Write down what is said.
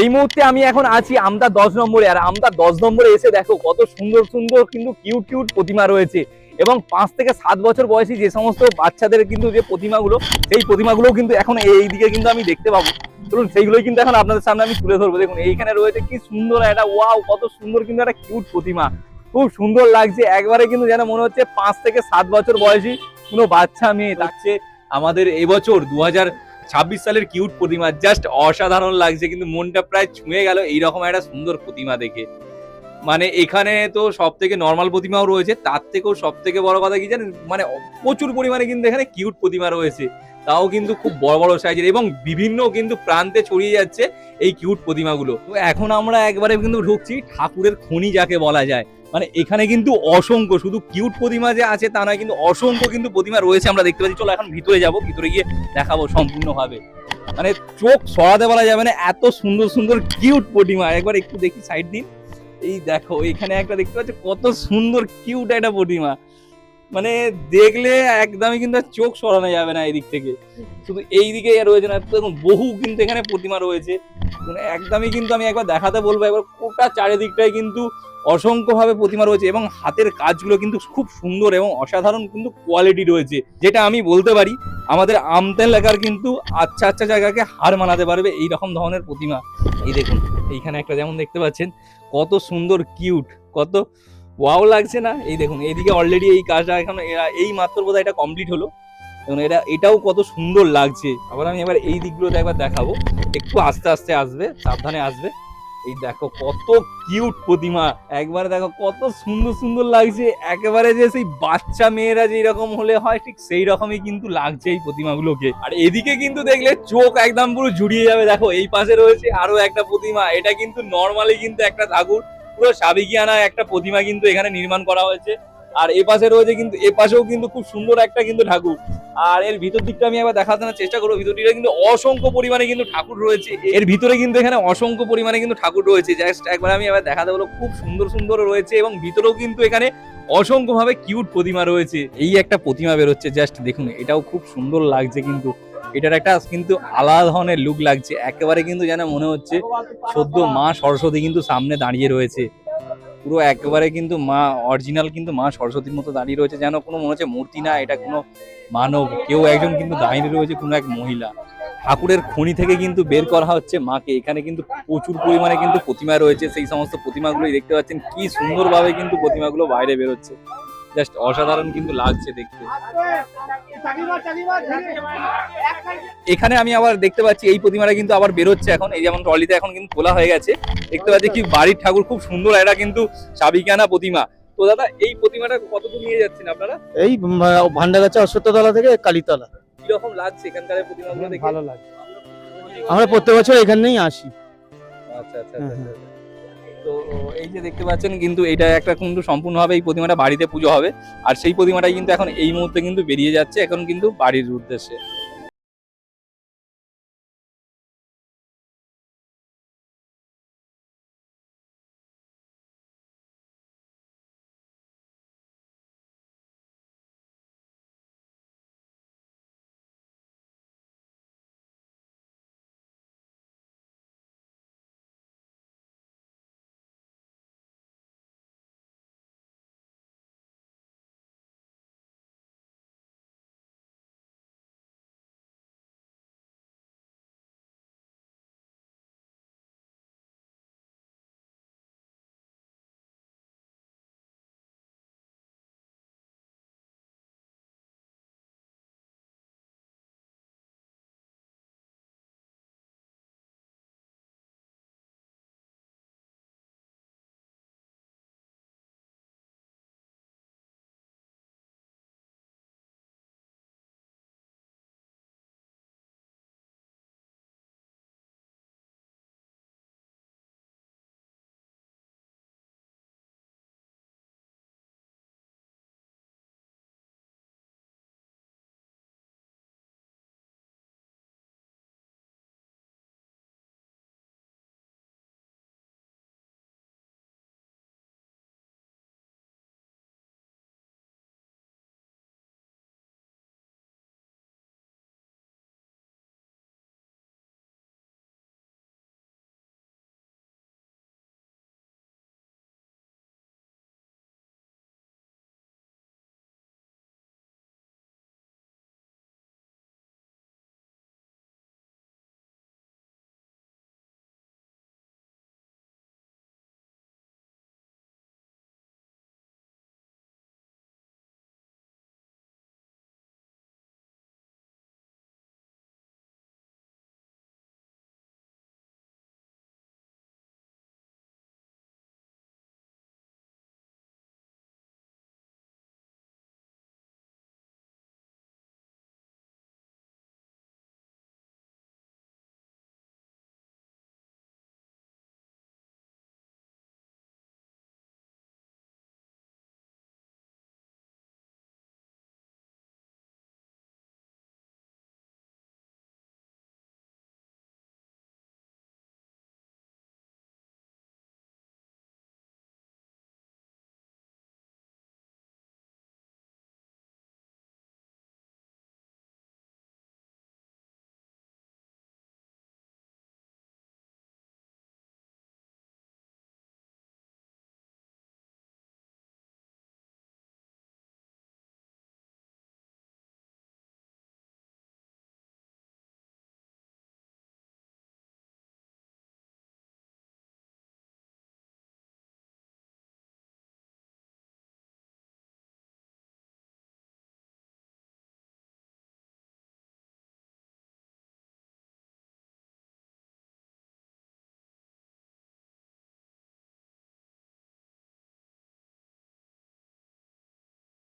এই মুহূর্তে আমি এখন আছি আমদা দশ নম্বরে, আর আমদা দশ নম্বরে এসে দেখো কত সুন্দর সুন্দর কিন্তু কিউট কিউট প্রতিমা রয়েছে। এবং পাঁচ থেকে সাত বছর বয়সী যে সমস্ত বাচ্চাদের কিন্তু যে প্রতিমাগুলো, সেই প্রতিমাগুলো কিন্তু এখন এই দিকে কিন্তু আমি দেখতে পাবো। চলুন, সেইগুলোই কিন্তু এখন আপনাদের সামনে আমি তুলে ধরবো। দেখুন, এইখানে রয়েছে কি সুন্দর একটা ওয়াও কত সুন্দর কিন্তু একটা কিউট প্রতিমা। খুব সুন্দর লাগছে, একবারে কিন্তু যেন মনে হচ্ছে পাঁচ থেকে সাত বছর বয়সী কোনো বাচ্চা, মেয়ে। থাকছে আমাদের এবছর দু হাজার ছাব্বিশ সালের কিউট প্রতিমা জাস্ট অসাধারণ লাগছে, কিন্তু মনটা প্রায় ছুঁয়ে গেল এইরকম একটা সুন্দর প্রতিমা দেখে। মানে এখানে তো সব থেকে নর্মাল প্রতিমাও রয়েছে, তার থেকেও সব থেকে বড় কথা কি জানেন? মানে প্রচুর পরিমাণে কিন্তু এখানে কিউট প্রতিমা রয়েছে। তাও কিন্তু খুব বড় বড় সাইজের এবং বিভিন্ন কিন্তু প্রান্তে ছড়িয়ে যাচ্ছে এই কিউট প্রতিমাগুলো। তো এখন আমরা একবারে কিন্তু ঢুকছি ঠাকুরের খনি যাকে বলা যায়। মানে এখানে কিন্তু অসংখ্য, শুধু কিউট প্রতিমা যে আছে তা নয়, কিন্তু অসংখ্য কিন্তু প্রতিমা রয়েছে আমরা দেখতে পাচ্ছি। চলো এখন ভিতরে যাব, ভিতরে গিয়ে দেখাবো সম্পূর্ণভাবে। মানে চোখ সরাতে বলা যাবে না, এত সুন্দর সুন্দর কিউট প্রতিমা। একবার একটু দেখি সাইড দিন এই দেখো, এখানে একটা দেখতে পাচ্ছ, কত সুন্দর কিউট একটা প্রতিমা। মানে দেখলে একদমই কিন্তু চোখ সরানো যাবে না এদিক থেকে। শুধু এই দিকে রয়েছে না, দেখুন বহু কিন্তু এখানে প্রতিমা রয়েছে। মানে একদমই কিন্তু আমি একবার দেখাতে বলব, একবার গোটা চারিদিকটাই কিন্তু অসংখ্যভাবে প্রতিমা রয়েছে এবং হাতের কাজগুলো কিন্তু খুব সুন্দর এবং অসাধারণ কিন্তু কোয়ালিটি রয়েছে, যেটা আমি বলতে পারি, আমাদের আমতা এলাকার কিন্তু আচ্ছা আচ্ছা জায়গাকে হার মানাতে পারবে এই রকম ধরনের প্রতিমা। এই দেখুন, এইখানে একটা যেমন দেখতে পাচ্ছেন, কত সুন্দর কিউট কত ওয়াও লাগছে না। এই দেখুন, এইদিকে অলরেডি এই কাজটা এখন এরা- এই মাত্র বোধহয় এটা কমপ্লিট হলো। এবং এটা এটাও কত সুন্দর লাগছে। আবার আমি এবার এই দিকগুলোতে একবার দেখাবো। একটু আস্তে আস্তে আসবে, সাবধানে আসবে। এই দেখো, কত কিউট প্রতিমা। একবারে দেখো, কত সুন্দর সুন্দর লাগছে। একেবারে যে সেই বাচ্চা মেয়েরা যে এরকম হলে হয়, ঠিক সেই রকমই কিন্তু লাগছে এই প্রতিমাগুলোকে। আর এদিকে কিন্তু দেখলে চোখ একদম পুরো জুড়িয়ে যাবে। দেখো, এই পাশে রয়েছে আরও একটা প্রতিমা। এটা কিন্তু নর্মালি কিন্তু একটা ঠাকুর। পুরো সাবিকিয়ানা একটা প্রতিমা কিন্তু এখানে নির্মাণ করা হয়েছে। আর এ পাশে রয়েছে কিন্তু, এ পাশেও কিন্তু খুব সুন্দর একটা কিন্তু ঠাকুর। আর এর ভিতর দিকটা আমি আবার দেখাতে চেষ্টা করব। ভিতরটিতে কিন্তু অসংখ্য পরিমাণে কিন্তু ঠাকুর রয়েছে। এর ভিতরে কিন্তু এখানে অসংখ্য পরিমাণে কিন্তু ঠাকুর রয়েছে। জাস্ট একবার আমি আবার দেখাতে বলো খুব সুন্দর সুন্দর রয়েছে এবং ভিতরেও কিন্তু এখানে অসংখ্য ভাবে কিউট প্রতিমা রয়েছে। এই একটা প্রতিমা বেরোচ্ছে জাস্ট দেখুন, এটাও খুব সুন্দর লাগছে কিন্তু। এটার একটা কিন্তু আলাদা ধরনের লুক লাগছে। একেবারে কিন্তু যেন মনে হচ্ছে সদ্য মা সরস্বতী কিন্তু সামনে দাঁড়িয়ে রয়েছে। পুরো একেবারে কিন্তু মা অরিজিনাল কিন্তু মা সরস্বতীর মতো দাঁড়িয়ে রয়েছে। যেন কোনো মনে হচ্ছে মূর্তি না, এটা কোনো মানব। কেউ একজন কিন্তু দাঁড়িয়ে রয়েছে, কোনো এক মহিলা। ঠাকুরের খনি থেকে কিন্তু বের করা হচ্ছে মাকে। এখানে কিন্তু প্রচুর পরিমাণে কিন্তু প্রতিমা রয়েছে। সেই সমস্ত প্রতিমাগুলোই দেখতে পাচ্ছেন। কি সুন্দরভাবে কিন্তু প্রতিমাগুলো বাইরে বেরোচ্ছে। জাস্ট অসাধারণ কিন্তু লাগছে দেখতে। এখানে আমি আবার দেখতে পাচ্ছি এই প্রতিমাটা কিন্তু আবার বেরোচ্ছে এখন। এই যেমন ট্রলিতে এখন কিন্তু তোলা হয়ে গেছে। দেখতে পাচ্ছি কি বাড়ির ঠাকুর খুব সুন্দর এটা কিন্তু সাবিকানা প্রতিমা। তো দাদা এই প্রতিমাটা কতদূর নিয়ে যাচ্ছেন আপনারা? এই ভান্ডাগাছা অশ্বত্থতলা থেকে কালীতলা। কীরকম লাগছে এখানকার প্রতিমাগুলো দেখে? ভালো লাগে আমরা প্রত্যেক বছর এখানেই আসি। আচ্ছা আচ্ছা আচ্ছা, আচ্ছা। তো এই যে দেখতে পাচ্ছেন, কিন্তু এটা একটা কিন্তু সম্পূর্ণভাবে এই প্রতিমাটা বাড়িতে পুজো হবে। আর সেই প্রতিমাটাই কিন্তু এখন এই মুহূর্তে কিন্তু বেরিয়ে যাচ্ছে, এখন কিন্তু বাড়ির উদ্দেশ্যে।